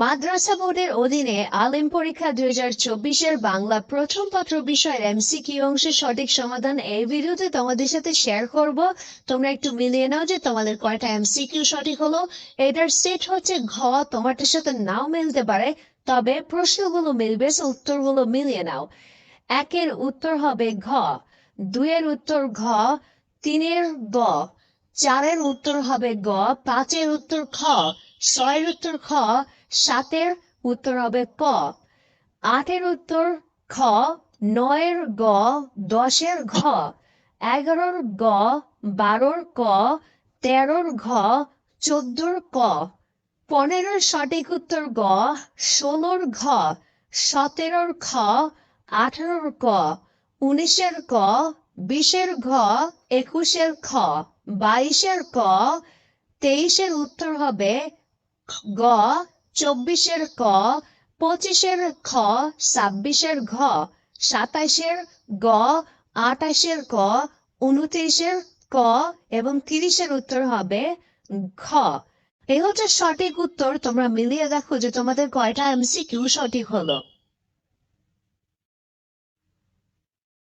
মাদ্রাসা বোর্ডের অধীনে আলিম পরীক্ষা দুই হাজার চব্বিশের বাংলা প্রথম পত্র বিষয়ের এমসিকিউ অংশের সঠিক সমাধান এই ভিডিওতে তোমাদের সাথে শেয়ার করব। তোমরা একটু মিলিয়ে নাও যে তোমাদের কয়টা এমসিকিউ সঠিক হলো। এটার সেট হচ্ছে ঘ, তোমারটার সাথে নাও মিলতে পারে, তবে প্রশ্নগুলো মিলবে উত্তরগুলো মিলিয়ে নাও। একের উত্তর হবে ঘ, দুইয়ের উত্তর ঘ, তিনের গ, চারের উত্তর হবে গ, পাঁচের উত্তর খ ছয়ের উত্তর খ, সাতের উত্তর হবে ক আটের উত্তর খ, নয়ের গ, দশের ঘ, এগারোর গ, বারোর ক, তেরোর ঘ, চোদ্দোর ক। পনেরোর সঠিক উত্তর গ, ষোলোর ঘ, সতেরোর খ, আঠারোর ক, উনিশের ক, বিশের ঘ, একুশের খ, বাইশের ক, তেইশের উত্তর হবে গ, চব্বিশের ক, পঁচিশের খ, ছাব্বিশের ঘ, সাতাইশের গ, আটাইশের ক, উনত্রিশের ক এবং তিরিশের উত্তর হবে ঘ। এই হচ্ছে সঠিক উত্তর, তোমরা মিলিয়ে দেখো যে তোমাদের কয়টা এমসিকিউ সঠিক হলো।